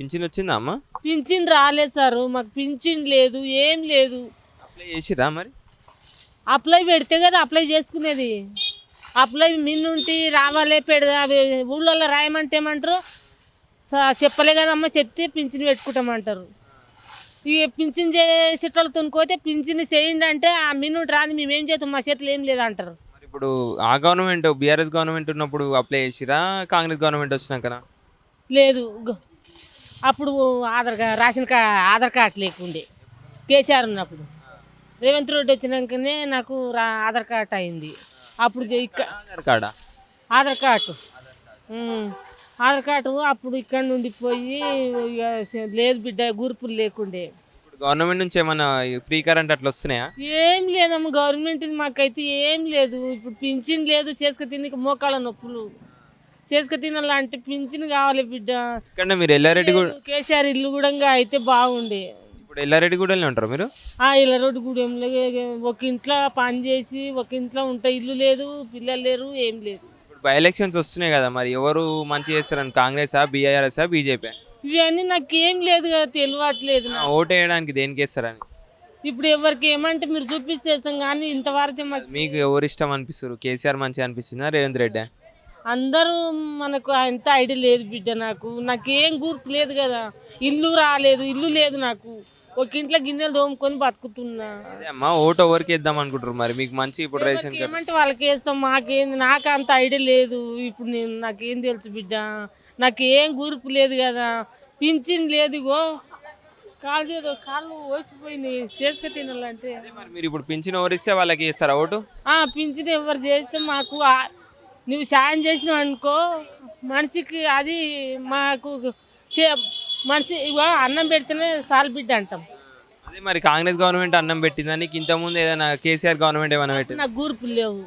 Pension వచ్చిందా అమ్మ? Pension రాలేదు సారు మాకు పింఛన్ లేదు ఏం లేదు. అప్లై చేసిరా మరి? అప్లై పెడితే కదా అప్లై చేసుకునేది. అప్లై మీ నుండి రావాలి పెడ అవి ఊళ్ళో రాయమంటే ఏమంటారు? చెప్పలే కదమ్మా చెప్తే పింఛన్ పెట్టుకుంటామంటారు. ఈ పింఛన్ చేసేటోళ్ళతో పోతే పింఛన్ చేయండి అంటే ఆ మీ నుండి రాని మేమేం చేస్తాం మా చేతిలో ఏం లేదంటారు. మరి ఇప్పుడు ఆ గవర్నమెంట్ బీఆర్ఎస్ గవర్నమెంట్ ఉన్నప్పుడు అప్లై చేసిరా కాంగ్రెస్ గవర్నమెంట్ వచ్చినాకనా? లేదు అప్పుడు Aadhaar card ration card Aadhaar card లేకుండే. కేసీఆర్ ఉన్నప్పుడు. రేవంత్ రెడ్డి వచ్చినాకనే నాకు రా ఆధార్ కార్డు అయింది. అప్పుడు జే- ఇక్క ఆధార్ కార్డా? ఆధార్ కార్డు. ఉమ్. ఆధార్ కార్డు అప్పుడు ఇక్కడ నుండి పోయి లేదు బిడ్డ గ్రూపులు లేకుండే. గవర్నమెంట్ నుంచి ఏమైనా ఫ్రీ కరెంట్ అట్లా వస్తున్నాయా? ఏం లేదమ్మ గవర్నమెంట్ మాకైతే ఏం లేదు. ఇప్పుడు పింఛన్ లేదు చేసుక తిని మోకాళ్ళ నొప్పులు. చేసుక తినాలంటే పింఛన్ కావాలి బిడ్డ. ఇక్కడ మీరు ఎల్లారెడ్డి కూడా కేసీఆర్ ఇల్లు కూడా అయితే బాగుండే. ఇప్పుడు ఎల్లారెడ్డి గూడలోనే ఉంటారు మీరు? ఆ ఇళ్ళ రోడ్డు గూడెంలో ఒక ఇంట్లో పని చేసి ఒక ఇంట్లో ఉంటే ఇల్లు లేదు పిల్లలు లేరు ఏం లేదు. ఇప్పుడు బై ఎలక్షన్స్ వస్తున్నాయి కదా మరి ఎవరు మంచి చేస్తారని? కాంగ్రెసా బీఆర్ఎస్ఆ బీజేపీ ఇవన్నీ నాకేం లేదు కదా తెలియట్లేదు. ఓటు వేయడానికి దేనికి వేస్తారని? ఇప్పుడు ఎవరికి ఏమంటే మీరు చూపిస్తేస్తాం కానీ ఇంతవరకు మాకు ఎవరు ఇష్టం అనిపిస్తారు కేసీఆర్ మంచిగా అనిపించిందా రేవంత్ రెడ్డి అందరూ మనకు అంత ఐడియా లేదు బిడ్డ నాకు. నాకేం గుర్తు లేదు కదా. ఇల్లు రాలేదు ఇల్లు లేదు నాకు. ఒక ఇంట్లో గిన్నెలు తోముకొని బతుకుతున్నా. అమ్మా ఓటు ఎవరికి వేద్దాం అనుకుంటారు మరి? మీకు మంచి ఇప్పుడు రేషన్ ఏమంటే వాళ్ళకి వేస్తాం మాకేంది నాకు అంత ఐడియా లేదు. ఇప్పుడు నేను నాకేం తెలుసు బిడ్డ. నాకేం గురుపు లేదు కదా. పింఛన్ లేదు ఇగో. కాలు చేదు కాళ్ళు ఓసిపోయినాయి చేసుక తినాలంటే మరి మీరు ఇప్పుడు పింఛన్ ఎవరు ఇస్తే వాళ్ళకి వేస్తారా ఓటు? పింఛన్ ఎవరు చేస్తే మాకు నువ్వు సాయం చేసినావు అనుకో మనిషికి అది మాకు మనిషి ఇగో అన్నం పెడితేనే సాల్ బిడ్డ అంటాం. అదే మరి కాంగ్రెస్ గవర్నమెంట్ అన్నం పెట్టిందా? నీకు ఇంతకుముందు ఏదైనా కేసీఆర్ గవర్నమెంట్ ఏమైనా పెట్టింది? నాకు గురుపులు లేవు.